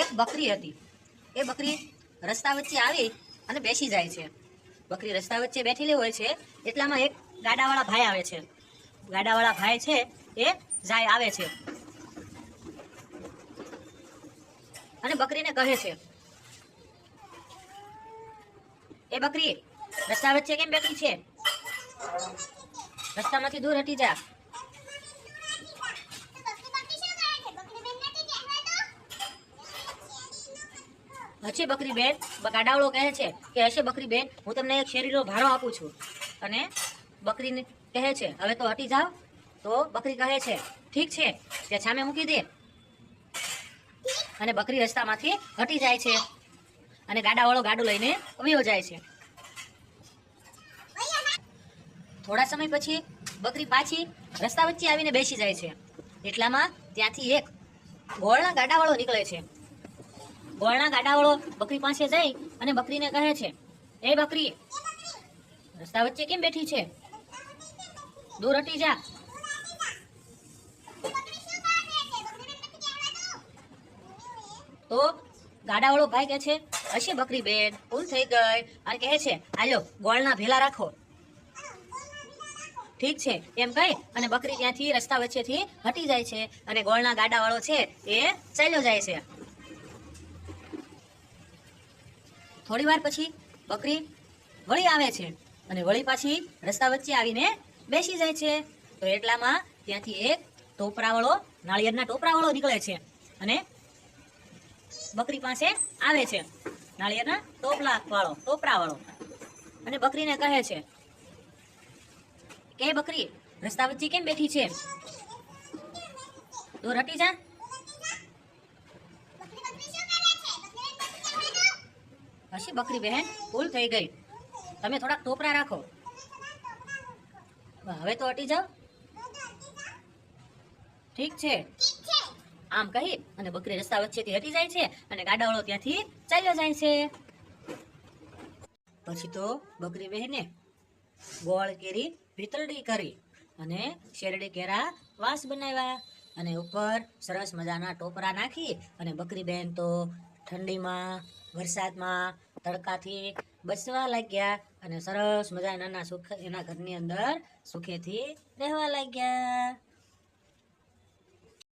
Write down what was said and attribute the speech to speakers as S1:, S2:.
S1: એક બકરી હતી. એ બકરી રસ્તા વચ્ચે આવી અને બેસી જાય છે. બકરી રસ્તા વચ્ચે બેઠેલી હોય છે, એટલામાં એક ગાડાવાળા ભાઈ આવે છે. ગાડાવાળા ભાઈ છે, એ જાય આવે છે. અને બકરીને કહે છે, એ બકરી, રસ્તા વચ્ચે કેમ બેઠી છે? રસ્તામાંથી દૂર હટી જા. હશે બકરી બેન? ગાડાવળો કહે છે કે, હશે બકરી બેન, હું તમને એક શેરીનો ભાડો આપું છું. અને બકરીને કહે છે, હવે તો હટી જાઓ. તો બકરી કહે છે, ઠીક છે, તે સામે મૂકી દે. અને બકરી રસ્તામાંથી હટી જાય છે. અને ગાડાવાળો ગાડું લઈને વયો જાય છે. થોડા સમય પછી બકરી પાછી રસ્તા વચ્ચે આવીને બેસી જાય છે. એટલામાં ત્યાંથી એક ગોળના ગાડાવાળો નીકળે છે. ગોળના ગાડાવાળો બકરી પાસે જઈ અને બકરીને કહે છે, એ બકરી, રસ્તા વચ્ચે કેમ બેઠી છે? દૂર હટી જા. તો ગાડાવાળો ભાઈ કહે છે, હશે બકરી બેન, ભૂલ થઈ ગઈ. અને કહે છે આલ્યો ગોળના ભેલા રાખો. ઠીક છે, એમ કહી અને બકરી ત્યાંથી રસ્તા વચ્ચેથી હટી જાય છે અને ગોળના ગાડાવાળો છે એ ચાલ્યો જાય છે. થોડી વાર પછી બકરી વળી આવે છે અને વળી પાછી રસ્તા વચ્ચે આવીને બેસી જાય છે. તો એટલામાં ત્યાંથી એક ટોપરાવાળો, નાળિયેરના ટોપરાવાળો નીકળે છે અને બકરી પાસે આવે છે. નાળિયેરના ટોપલા વાળો ટોપરાવાળો. અને બકરીને કહે છે કે બકરી, રસ્તા વચ્ચે કેમ બેઠી છે? તો રટી જા. હશે બકરી બહેન, ભૂલ થઈ ગઈ. તમે થોડાક ટોપરા રાખો. હવે તો અટી જાઓ. ઠીક છે. આમ કહી અને બકરી રસ્તા વચ્ચેથી હટી જાય છે અને ગાડાવાળો ત્યાંથી ચાલ્યો જાય છે. પછી તો બકરી બહેને ગોળ કેરી ભીતરડી કરી અને શેરડી કેરા વાસ બનાવ્યા અને ઉપર સરસ મજાના ટોપરા નાખી અને બકરી બહેન તો ઠંડીમાં, વરસાદમાં, તડકાથી બચવા લાગ્યા અને સરસ મજા નાના સુખ એના ઘરની અંદર સુખેથી રહેવા લાગ્યા.